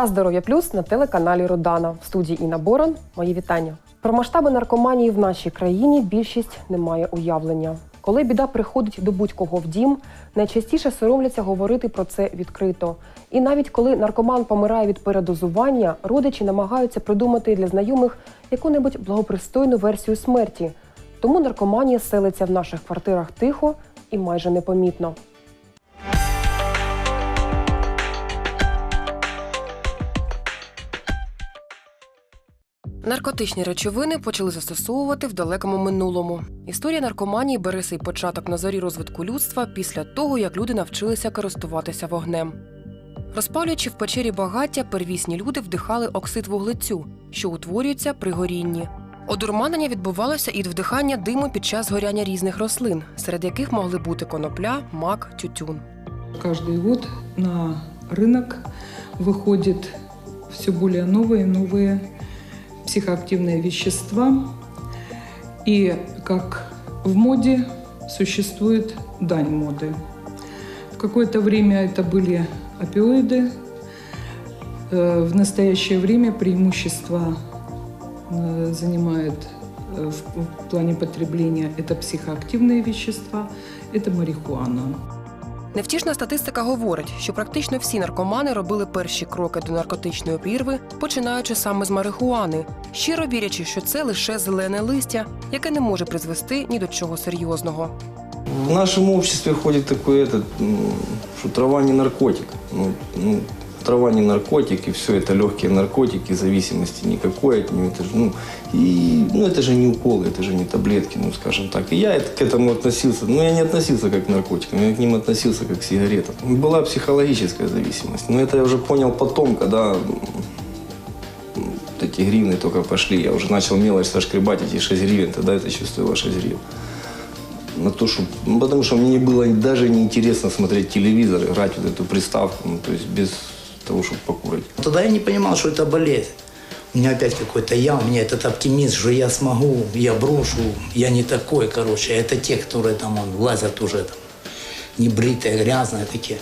Час здоров'я плюс на телеканалі Родана. В студії Інна Борон. Мої вітання. Про масштаби наркоманії в нашій країні більшість не має уявлення. Коли біда приходить до будь-кого в дім, найчастіше соромляться говорити про це відкрито. І навіть коли наркоман помирає від передозування, родичі намагаються придумати для знайомих яку-небудь благопристойну версію смерті. Тому наркоманія селиться в наших квартирах тихо і майже непомітно. Наркотичні речовини почали застосовувати в далекому минулому. Історія наркоманії бере свій початок на зорі розвитку людства після того, як люди навчилися користуватися вогнем. Розпалюючи в печері багаття, первісні люди вдихали оксид вуглецю, що утворюється при горінні. Одурманення відбувалося і від вдихання диму під час горяння різних рослин, серед яких могли бути конопля, мак, тютюн. Каждый год на рынок выходит все более новые и новые психоактивные вещества. И как в моде существует дань моды. В какое-то время это были опиоиды. Э, В настоящее время преимущество э, занимает э, в плане потребления это психоактивные вещества, это марихуана. Невтішна статистика говорить, що практично всі наркомани робили перші кроки до наркотичної прірви, починаючи саме з марихуани, щиро вірячи, що це лише зелене листя, яке не може призвести ні до чого серйозного. В нашому обществе ходить такой этот, м, что трава не наркотик. Ну, ну, трава не наркотик, и все это легкие наркотики, зависимости никакой от него. Это же, ну, и, ну, это же не уколы, это же не таблетки, ну, скажем так. И я к этому относился, ну, я не относился как к наркотикам, я к ним относился как к сигаретам. Была психологическая зависимость, но это я уже понял потом, когда эти гривны только пошли, я уже начал мелочь сошкребать эти 6 гривен, тогда это чувствовало 6 гривен на то, что, ну, потому что мне было даже неинтересно смотреть телевизор, играть вот эту приставку, ну, то есть без того, чтобы покурить. Тогда я не понимал, что это болезнь. У меня опять какой-то я, у меня этот оптимизм, что я смогу, я брошу, я не такой, короче. Это те, которые там он, лазят уже там, небритые, грязные такие.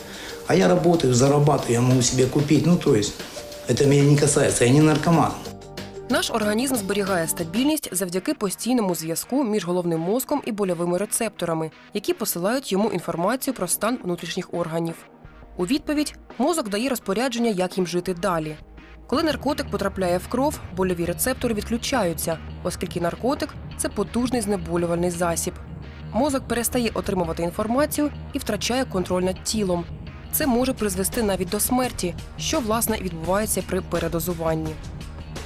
А я работаю, зарабатываю, я могу себе купить. Ну, то есть, это меня не касается, я не наркоман. Наш організм зберігає стабільність завдяки постійному зв'язку між головним мозком і больовими рецепторами, які посилають йому інформацію про стан внутрішніх органів. У відповідь мозок дає розпорядження, як їм жити далі. Коли наркотик потрапляє в кров, больові рецептори відключаються, оскільки наркотик це потужний знеболювальний засіб. Мозок перестає отримувати інформацію і втрачає контроль над тілом. Це може призвести навіть до смерті, що власне відбувається при передозуванні.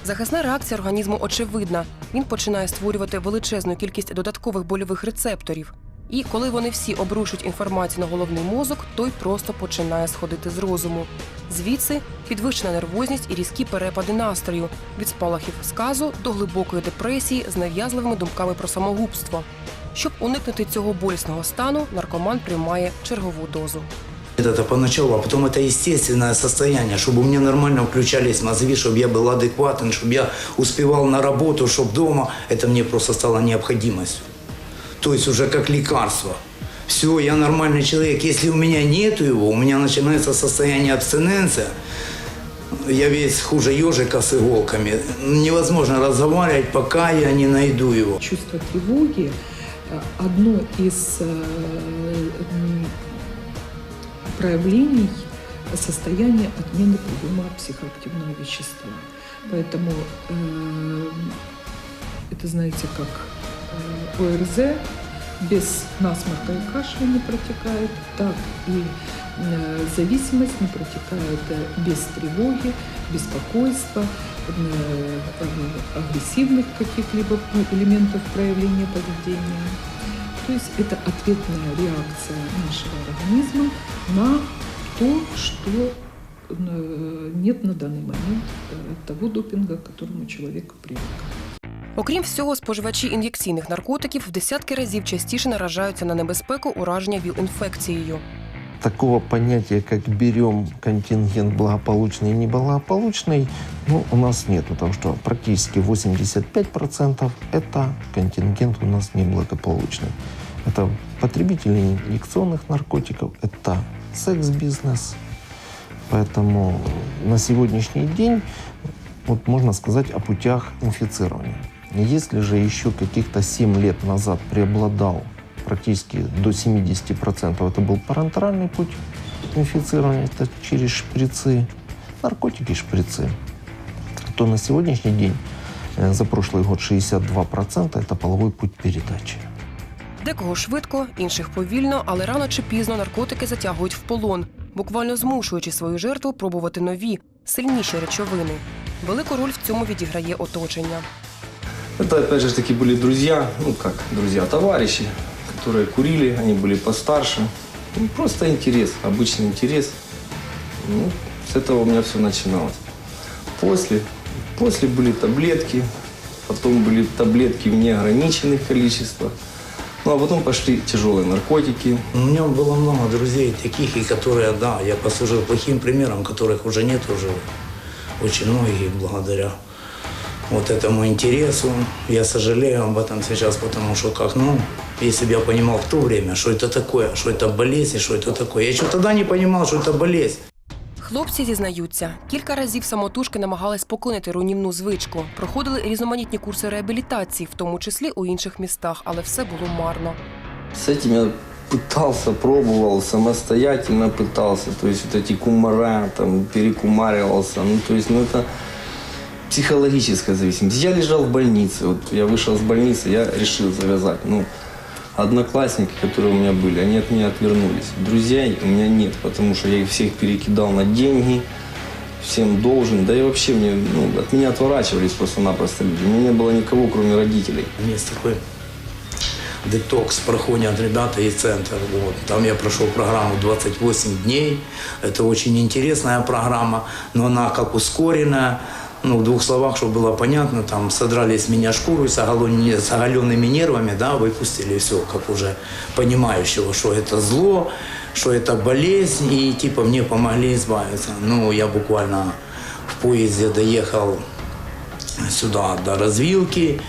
Захисна реакція організму очевидна. Він починає створювати величезну кількість додаткових больових рецепторів. І коли вони всі обрушують інформацію на головний мозок, той просто починає сходити з розуму. Звідси підвищена нервозність і різкі перепади настрою від спалахів сказу до глибокої депресії з нав'язливими думками про самогубство. Щоб уникнути цього болісного стану, наркоман приймає чергову дозу. Это поначалу, а потом это естественное состояние, чтобы у меня нормально включались мозги, чтобы я был адекватен, чтобы я успевал на работу, чтобы дома. Это мне просто стало необходимостью. То есть уже как лекарство. Все, я нормальный человек. Если у меня нету его, у меня начинается состояние абстиненция. Я весь хуже ежика с иголками. Невозможно разговаривать, пока я не найду его. Чувство тревоги э, – одно из э, проявлений состояния отмены приема психоактивного вещества. Поэтому э, это, знаете, как ОРЗ без насморка и кашля не протекает, так и э, зависимость не протекает э, без тревоги, беспокойства, э, э, агрессивных каких-либо ну, элементов проявления поведения. То есть это ответная реакция нашего организма на то, что э, нет на данный момент э, того допинга, к которому человек привык. Окрім всього, споживачі ін'єкційних наркотиків в десятки разів частіше наражаються на небезпеку ураження ВІЛ-інфекцією. такого понятия, как берем контингент благополучный и неблагополучный, ну, у нас нет, потому что практически 85% это контингент у нас неблагополучный. Это потребители инъекционных наркотиков, это секс-бизнес, Поэтому на сегодняшний день вот можно сказать о путях инфицирования. Если же еще каких-то 7 лет назад преобладал практически до 70%, это был парентеральный путь инфицирования, это через шприцы, наркотики, шприцы, то на сегодняшний день э, за прошлый год 62% это половой путь передачи. Декого швидко, інших повільно, але рано чи пізно наркотики затягують в полон, буквально змушуючи свою жертву пробувати нові, сильніші речовини. Велику роль в цьому відіграє оточення. Это, опять же, таки были друзья, ну как друзья, товарищи, которые курили, они были постарше. Ну, просто интерес, обычный интерес. Ну, с этого у меня все начиналось. После, после были таблетки, потом были таблетки в неограниченных количествах. Ну, а потом пошли тяжелые наркотики. У меня было много друзей таких, и которые, да, я послужил плохим примером, которых уже нет уже. Очень многих благодаря вот этому интересу. Я сожалею об этом сейчас, потому что как, ну, если бы я понимал в то время, что это такое, что это болезнь, и что это такое. Я еще тогда не понимал, что это болезнь. Хлопці зізнаються, кілька разів самотужки намагались покинути руйнівну звичку, проходили різноманітні курси реабілітації, в тому числі у інших містах, але все було марно. С этим я пытался, пробовал, самостоятельно пытался. То есть вот эти кумара, там, перекумаривался. Ну, то есть, ну, это психологическая зависимость. Я лежал в больнице. Вот я вышел с больницы, я решил завязать. Ну, одноклассники, которые у меня были, они от меня отвернулись. Друзей у меня нет, потому что я их всех перекидал на деньги, всем должен. Да и вообще мне, ну, от меня отворачивались просто-напросто люди. У меня не было никого, кроме родителей. Есть такой детокс проходят ребята из центра. Вот. Там я прошел программу 28 дней. Это очень интересная программа, но она как ускоренная. Ну, в двух словах, чтобы было понятно, там содрали с меня шкуру с, оголен- с оголенными нервами, да, выпустили все, как уже понимающего, что это зло, что это болезнь, и типа мне помогли избавиться. Ну, я буквально в поезде доехал сюда до развилки,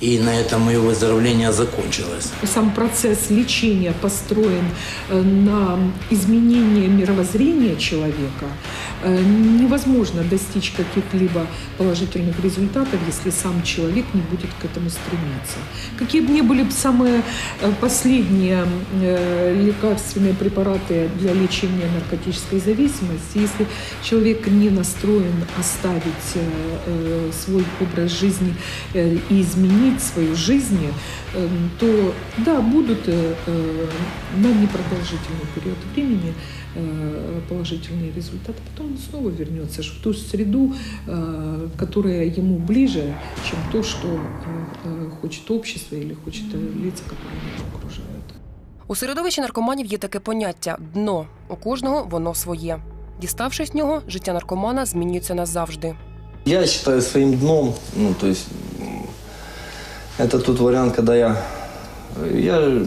и на этом мое выздоровление закончилось. Сам процесс лечения построен э, на изменение мировоззрения человека. Э, Невозможно достичь каких-либо положительных результатов, если сам человек не будет к этому стремиться. Какие бы ни были бы самые э, последние э, лекарственные препараты для лечения наркотической зависимости, если человек не настроен оставить свой образ жизни и изменить свою жизнь, то да, будут на непродолжительный период времени э, положительные результаты. Потом он снова вернется в ту среду, э, которая ему ближе, чем то, что э, э, хочет общество или хочет э, лица, которые его окружают. У середовищі наркоманів є таке поняття дно. У кожного воно своє. Діставшись в нього, життя наркомана змінюється назавжди. Я считаю своим дном, ну, то есть, м, это тот вариант, когда я, я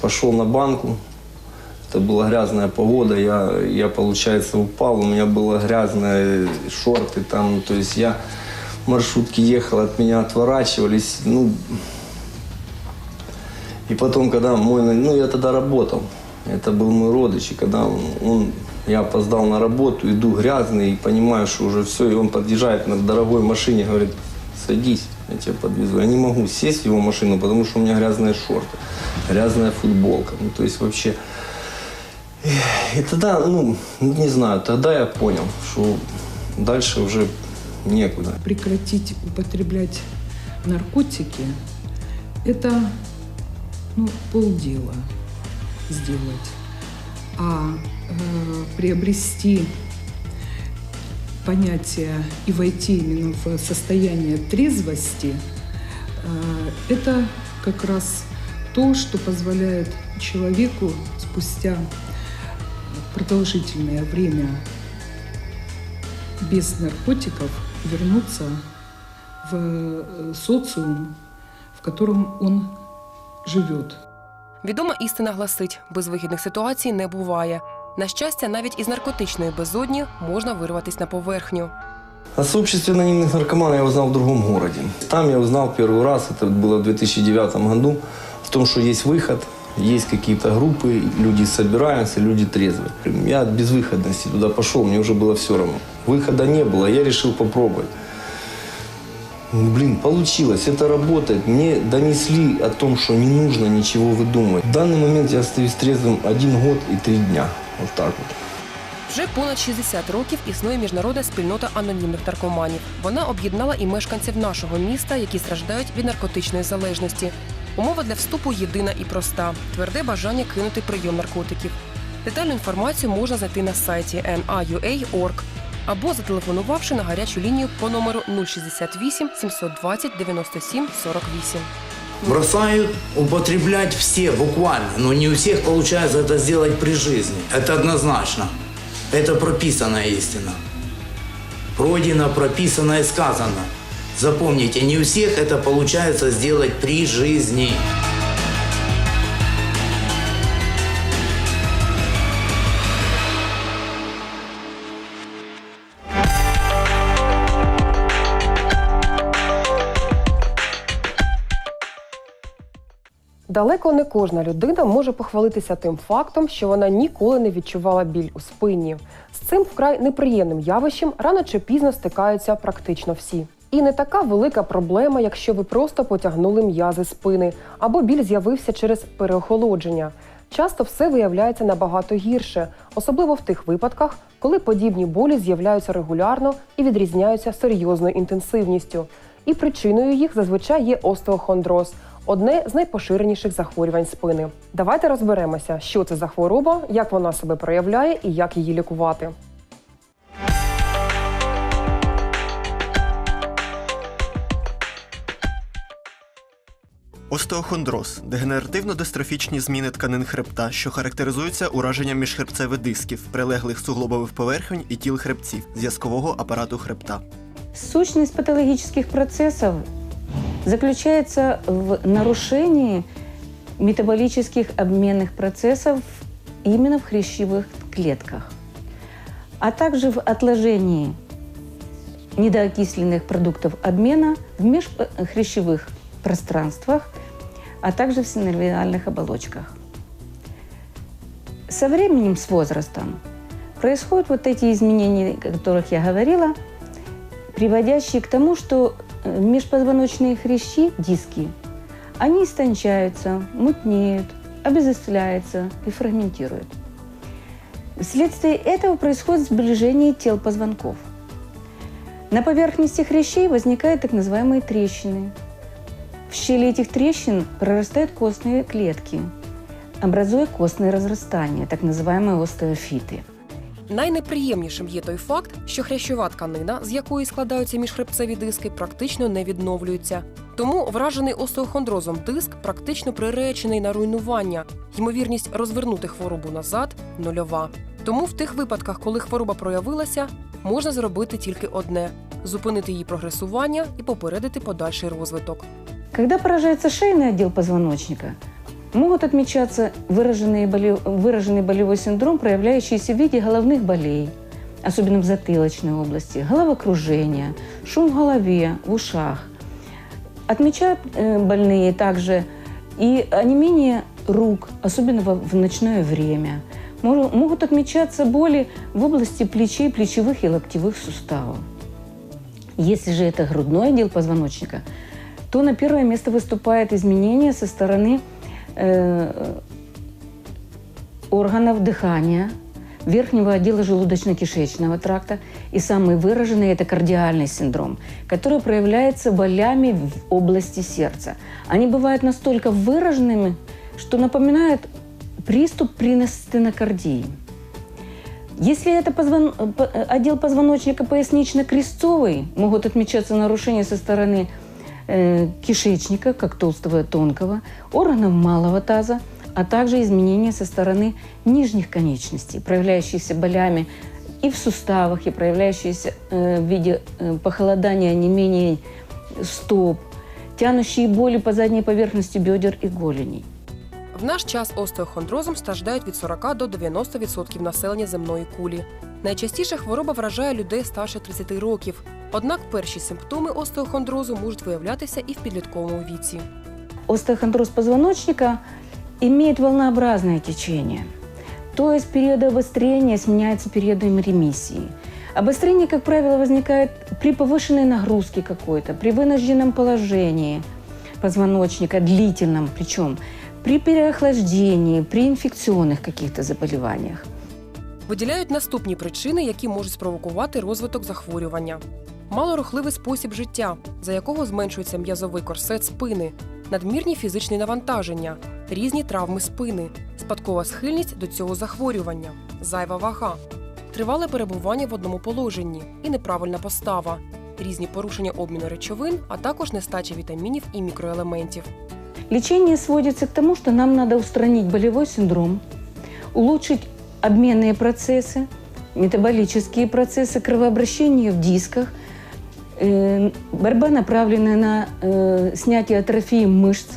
пошел на банку, это была грязная погода, я, я, получается, упал, у меня было грязные шорты там, ну, то есть я в маршрутке ехал, от меня отворачивались, ну, и потом, когда мой, ну, я тогда работал, это был мой родич, и когда он, он- я опоздал на работу, иду грязный, и понимаю, что уже все, и он подъезжает на дорогой машине, говорит, садись, я тебя подвезу. Я не могу сесть в его машину, потому что у меня грязные шорты, грязная футболка, ну, то есть вообще... И тогда, ну, не знаю, тогда я понял, что дальше уже некуда. прекратить употреблять наркотики, это ну, полдела сделать. А э, приобрести понятие и войти именно в состояние трезвости, э, это как раз то, что позволяет человеку спустя продолжительное время без наркотиков вернуться в э, социум, в котором он живет. Відома істина гласить: безвихідних ситуацій не буває. На щастя, навіть із наркотичної безодні можна вирватися на поверхню. О сообществе анонимных наркоманов я узнал в другом городе. Там я узнал первый раз, это было в 2009 году, в том, что есть выход, есть какие-то группы, люди собираются, люди трезвые. Я от безвыходности туда пошел, мне уже было все равно. Выхода не было, я решил попробовать. Ну, Блин, получилось, это работает. Мне донесли о том, что не нужно ничего выдумывать. В данный момент я остаюсь трезвым один год и три дня. Вот так вот. Вже понад 60 років існує міжнародна спільнота анонімних наркоманів. Вона об'єднала і мешканців нашого міста, які страждають від наркотичної залежності. Умова для вступу єдина і проста: тверде бажання кинути прийом наркотиків. Детальну інформацію можна знайти на сайті na.ua.org або зателефонувавши на гарячу лінію по номеру 068 720 97 48. Бросают употреблять все буквально, но не у всех получается это сделать при жизни. Это однозначно. Это прописанная истина. Пройдено, прописано и сказано. Запомните, не у всех это получается сделать при жизни. Далеко не кожна людина може похвалитися тим фактом, що вона ніколи не відчувала біль у спині. З цим вкрай неприємним явищем рано чи пізно стикаються практично всі. І не така велика проблема, якщо ви просто потягнули м'язи спини, або біль з'явився через переохолодження. Часто все виявляється набагато гірше, особливо в тих випадках, коли подібні болі з'являються регулярно і відрізняються серйозною інтенсивністю. І причиною їх зазвичай є остеохондроз одне з найпоширеніших захворювань спини. Давайте розберемося, що це за хвороба, як вона себе проявляє і як її лікувати. Остеохондроз дегенеративно-дистрофічні зміни тканин хребта, що характеризуються ураженням міжхребцевих дисків, прилеглих суглобових поверхонь і тіл хребців, зв'язкового апарату хребта. Сущность патологических процессов заключается в нарушении метаболических обменных процессов именно в хрящевых клетках, а также в отложении недоокисленных продуктов обмена в межхрящевых пространствах, а также в синервиальных оболочках. Со временем, с возрастом, происходят вот эти изменения, о которых я говорила, приводящие к тому, что э, межпозвоночные хрящи, диски, они истончаются, мутнеют, обезосляются и фрагментируют. Вследствие этого происходит сближение тел позвонков. На поверхности хрящей возникают так называемые трещины. В щели этих трещин прорастают костные клетки, образуя костные разрастания, так называемые остеофиты. Найнеприємнішим є той факт, що хрящова тканина, з якої складаються міжхребцеві диски, практично не відновлюється. Тому вражений остеохондрозом диск практично приречений на руйнування. Ймовірність розвернути хворобу назад нульова. Тому в тих випадках, коли хвороба проявилася, можна зробити тільки одне зупинити її прогресування і попередити подальший розвиток. Когда поражается шейный отдел позвоночника, могут отмечаться выраженные боле- выраженный болевой синдром, проявляющийся в виде головных болей, особенно в затылочной области, головокружения, шум в голове, в ушах. Отмечают э, больные также и онемение рук, особенно в ночное время. Могут отмечаться боли в области плечей, плечевых и локтевых суставов. Если же это грудной отдел позвоночника, то на первое место выступает изменение со стороны э, органов дыхания, верхнего отдела желудочно-кишечного тракта. И самый выраженный – это кардиальный синдром, который проявляется болями в области сердца. Они бывают настолько выраженными, что напоминают приступ при стенокардии. Если это позвон- э, по- э, отдел позвоночника пояснично-крестцовый, могут отмечаться нарушения со стороны э, кишечника, как толстого и тонкого, органов малого таза, а также изменения со стороны нижних конечностей, проявляющиеся болями и в суставах, и проявляющиеся э, в виде э, похолодания, не менее стоп, тянущие боли по задней поверхности бедер и голеней. В наш час остеохондрозом страждають від 40 до 90% населення земної кулі. Найчастіше хвороба вражає людей старше 30 років. Однак перші симптоми остеохондрозу можуть виявлятися і в підлітковому віці. Остеохондроз позвоночника имеет волнообразное течение. То есть периоды обострения сменяются периодами ремиссии. Обострение, как правило, возникает при повышенной нагрузке какой-то, при вынужденном положении позвоночника, длительном причем, при переохлаждении, при инфекционных каких-то заболеваниях. Виділяють наступні причини, які можуть спровокувати розвиток захворювання: малорухливий спосіб життя, за якого зменшується м'язовий корсет спини, надмірні фізичні навантаження, різні травми спини, спадкова схильність до цього захворювання, зайва вага, тривале перебування в одному положенні і неправильна постава, різні порушення обміну речовин, а також нестача вітамінів і мікроелементів. Лечение сводится к тому, что нам надо устранить болевой синдром, улучшить обменные процессы, метаболические процессы, кровообращение в дисках, э, борьба, направленная на э, снятие атрофии мышц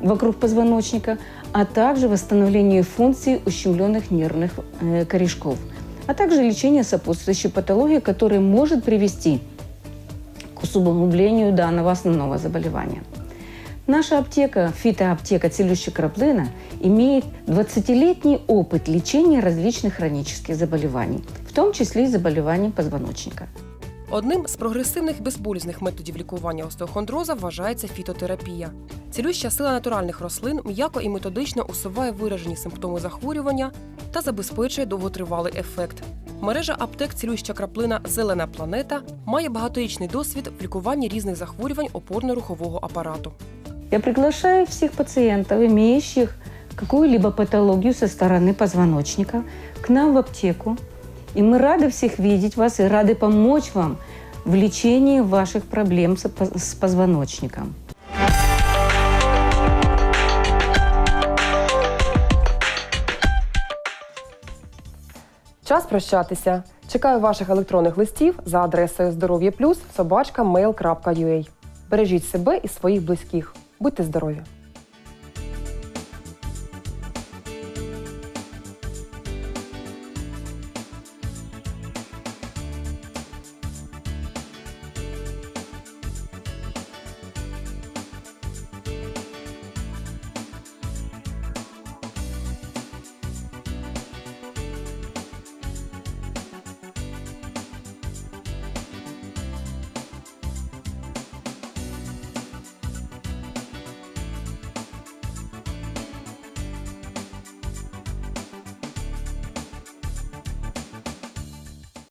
вокруг позвоночника, а также восстановление функций ущемленных нервных э, корешков, а также лечение сопутствующей патологии, которая может привести к усугублению данного основного заболевания. Наша аптека, фитоаптека «Целющая краплина» имеет 20-летний опыт лечения различных хронических заболеваний, в том числе и заболеваний позвоночника. Одним з прогресивних безболісних методів лікування остеохондроза вважається фітотерапія. Цілюща сила натуральних рослин м'яко і методично усуває виражені симптоми захворювання та забезпечує довготривалий ефект. Мережа аптек цілюща краплина Зелена планета має багаторічний досвід в лікуванні різних захворювань опорно-рухового апарату. Я приглашаю всех пациентов, имеющих какую-либо патологию со стороны позвоночника, к нам в аптеку. И мы рады всех видеть вас и рады помочь вам в лечении ваших проблем с поз- с позвоночником. Час прощатися. Чекаю ваших електронних листів за адресою здоров'я плюс собачка mail.ua. Бережіть себе і своїх близьких. Будьте здорові!